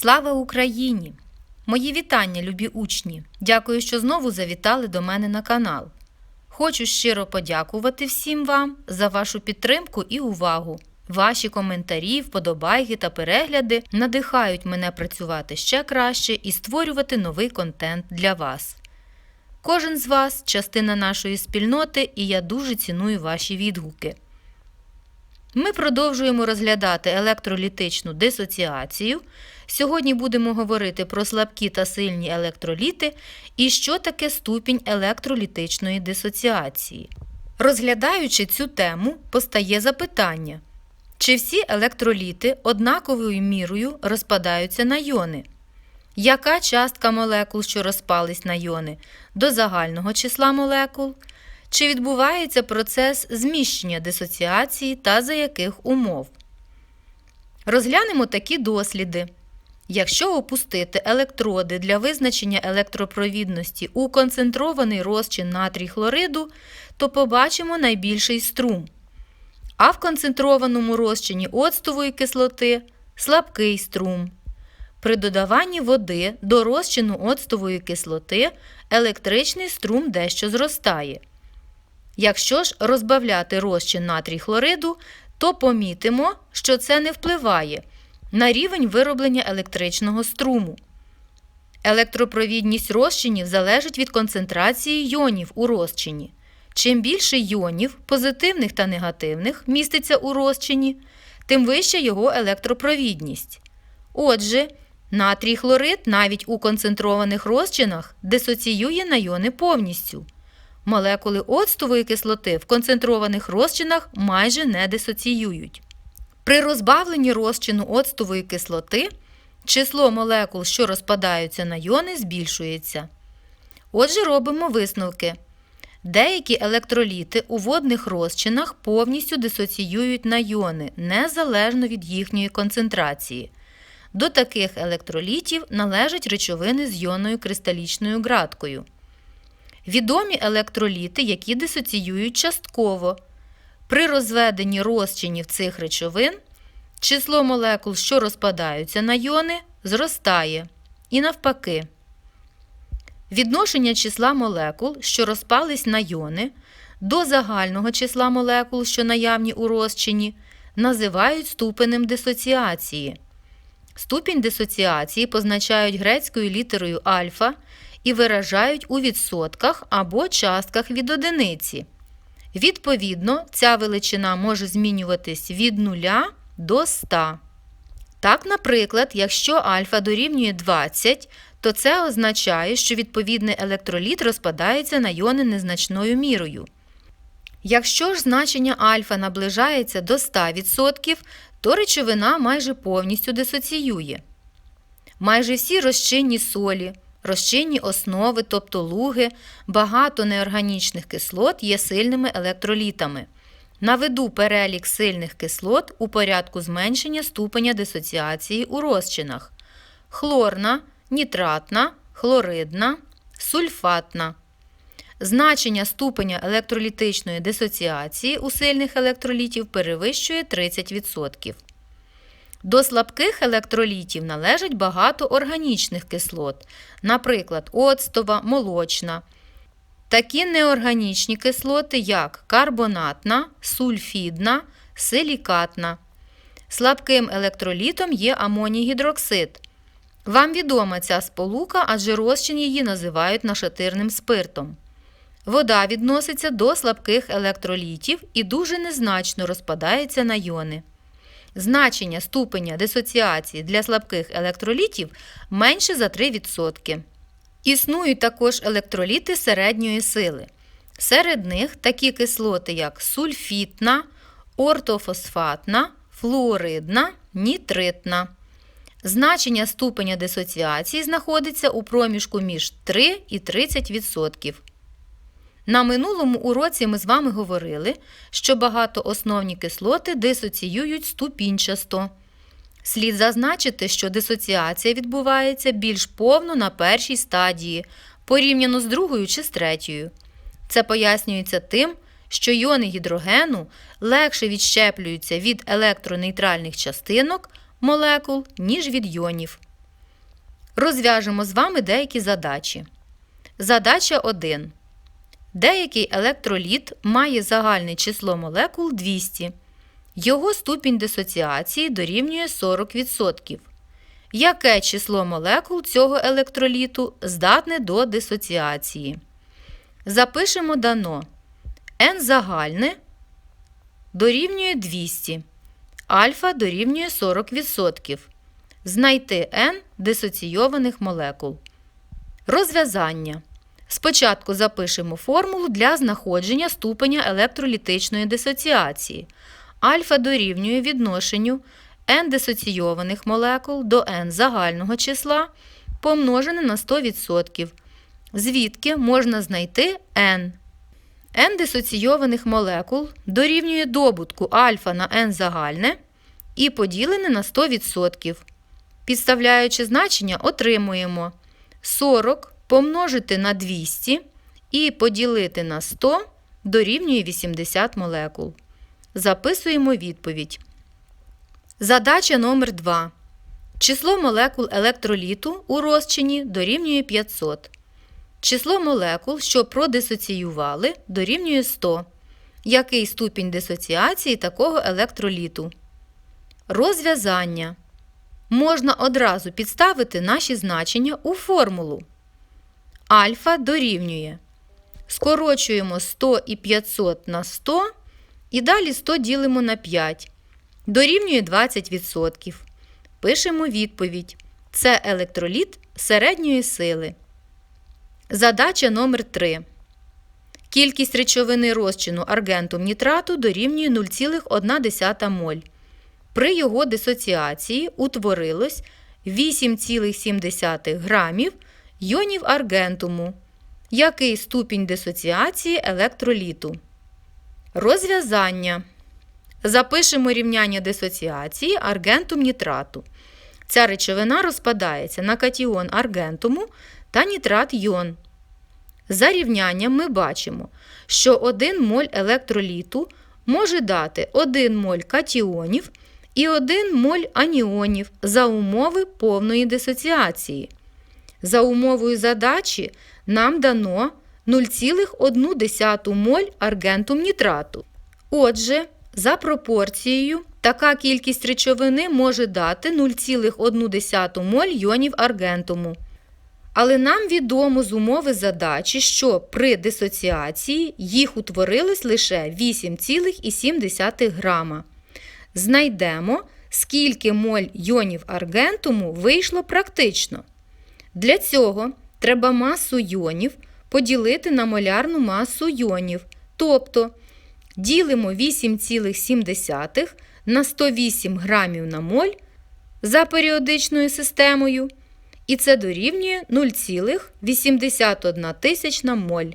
Слава Україні! Мої вітання, любі учні! Дякую, що знову завітали до мене на канал. Хочу щиро подякувати всім вам за вашу підтримку і увагу. Ваші коментарі, вподобайки та перегляди надихають мене працювати ще краще і створювати новий контент для вас. Кожен з вас частина нашої спільноти, і я дуже ціную ваші відгуки. Ми продовжуємо розглядати електролітичну дисоціацію. Сьогодні будемо говорити про слабкі та сильні електроліти і що таке ступінь електролітичної дисоціації. Розглядаючи цю тему, постає запитання: чи всі електроліти однаковою мірою розпадаються на йони? Яка частка молекул, що розпались на йони, до загального числа молекул? Чи відбувається процес зміщення дисоціації та за яких умов? Розглянемо такі досліди. Якщо опустити електроди для визначення електропровідності у концентрований розчин натрій хлориду, то побачимо найбільший струм. А в концентрованому розчині оцтової кислоти слабкий струм. При додаванні води до розчину оцтової кислоти електричний струм дещо зростає. Якщо ж розбавляти розчин натрій хлориду, то помітимо, що це не впливає на рівень вироблення електричного струму. Електропровідність розчинів залежить від концентрації йонів у розчині. Чим більше йонів, позитивних та негативних, міститься у розчині, тим вища його електропровідність. Отже, натрій хлорид навіть у концентрованих розчинах дисоціює на йони повністю. Молекули оцтової кислоти в концентрованих розчинах майже не дисоціюють. При розбавленні розчину оцтової кислоти число молекул, що розпадаються на йони, збільшується. Отже, робимо висновки. Деякі електроліти у водних розчинах повністю дисоціюють на йони незалежно від їхньої концентрації. До таких електролітів належать речовини з йонною кристалічною ґраткою. Відомі електроліти, які дисоціюють частково. При розведенні розчинів цих речовин число молекул, що розпадаються на йони, зростає. І навпаки. Відношення числа молекул, що розпались на йони, до загального числа молекул, що наявні у розчині, називають ступенем дисоціації. Ступінь дисоціації позначають грецькою літерою альфа і виражають у відсотках або частках від одиниці. Відповідно, ця величина може змінюватись від 0 до 100. Так, наприклад, якщо альфа дорівнює 20, то це означає, що відповідний електроліт розпадається на йони незначною мірою. Якщо ж значення альфа наближається до 100%, то речовина майже повністю дисоціює. Майже всі розчинні солі, розчинні основи, тобто луги, багато неорганічних кислот є сильними електролітами. Наведу перелік сильних кислот у порядку зменшення ступеня дисоціації у розчинах: хлорна, нітратна, хлоридна, сульфатна. Значення ступеня електролітичної дисоціації у сильних електролітів перевищує 30%. До слабких електролітів належить багато органічних кислот, наприклад, оцтова, молочна. Такі неорганічні кислоти, як карбонатна, сульфідна, силікатна. Слабким електролітом є амоній-гідроксид. Вам відома ця сполука, адже розчин її називають нашатирним спиртом. Вода відноситься до слабких електролітів і дуже незначно розпадається на йони. Значення ступеня дисоціації для слабких електролітів менше за 3%. Існують також електроліти середньої сили. Серед них такі кислоти, як сульфітна, ортофосфатна, флуоридна, нітритна. Значення ступеня дисоціації знаходиться у проміжку між 3 і 30%. На минулому уроці ми з вами говорили, що багатоосновні кислоти дисоціюють ступінчасто. Слід зазначити, що дисоціація відбувається більш повно на першій стадії, порівняно з другою чи з третьою. Це пояснюється тим, що йони гідрогену легше відщеплюються від електронейтральних частинок молекул, ніж від йонів. Розв'яжемо з вами деякі задачі. Задача 1. Деякий електроліт має загальне число молекул 200. Його ступінь дисоціації дорівнює 40%. Яке число молекул цього електроліту здатне до дисоціації? Запишемо дано. N загальне дорівнює 200. Альфа дорівнює 40%. Знайти N дисоційованих молекул. Розв'язання. Спочатку запишемо формулу для знаходження ступеня електролітичної дисоціації. Альфа дорівнює відношенню n дисоційованих молекул до n загального числа помножене на 100%, звідки можна знайти n. n дисоційованих молекул дорівнює добутку альфа на n загальне і поділене на 100%. Підставляючи значення, отримуємо 40 помножити на 200 і поділити на 100 дорівнює 80 молекул. Записуємо відповідь. Задача номер 2. Число молекул електроліту у розчині дорівнює 500. Число молекул, що продисоціювали, дорівнює 100. Який ступінь дисоціації такого електроліту? Розв'язання. Можна одразу підставити наші значення у формулу. Альфа дорівнює. Скорочуємо 100 і 500 на 100 і далі 100 ділимо на 5. Дорівнює 20%. Пишемо відповідь. Це електроліт середньої сили. Задача номер 3. Кількість речовини розчину аргентум нітрату дорівнює 0,1 моль. При його дисоціації утворилось 8,7 грамів йонів аргентуму. Який ступінь дисоціації електроліту? Розв'язання. Запишемо рівняння дисоціації аргентум нітрату. Ця речовина розпадається на катіон аргентуму та нітрат йон. За рівнянням ми бачимо, що 1 моль електроліту може дати 1 моль катіонів і 1 моль аніонів за умови повної дисоціації. За умовою задачі нам дано 0,1 моль аргентум нітрату. Отже, за пропорцією, така кількість речовини може дати 0,1 моль йонів аргентуму. Але нам відомо з умови задачі, що при дисоціації їх утворилось лише 8,7 грама. Знайдемо, скільки моль йонів аргентуму вийшло практично. Для цього треба масу йонів поділити на молярну масу йонів, тобто ділимо 8,7 на 108 грамів на моль за періодичною системою, і це дорівнює 0,81 тисячна моль.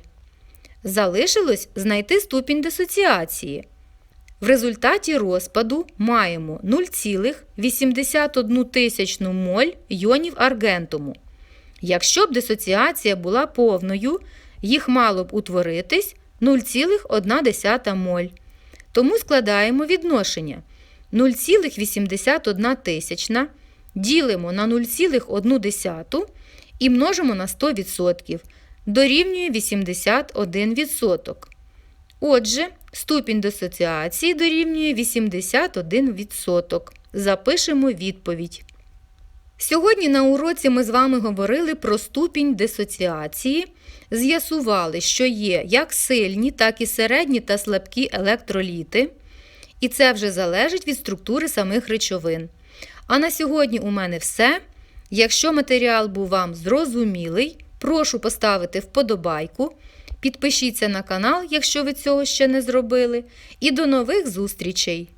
Залишилось знайти ступінь дисоціації. В результаті розпаду маємо 0,81 тисячну моль йонів аргентуму. Якщо б дисоціація була повною, їх мало б утворитись 0,1 моль. Тому складаємо відношення 0,81 тисячна ділимо на 0,1 і множимо на 100%, дорівнює 81%. Отже, ступінь дисоціації дорівнює 81%. Запишемо відповідь. Сьогодні на уроці ми з вами говорили про ступінь дисоціації, з'ясували, що є як сильні, так і середні та слабкі електроліти. І це вже залежить від структури самих речовин. А на сьогодні у мене все. Якщо матеріал був вам зрозумілий, прошу поставити вподобайку. Підпишіться на канал, якщо ви цього ще не зробили. І до нових зустрічей!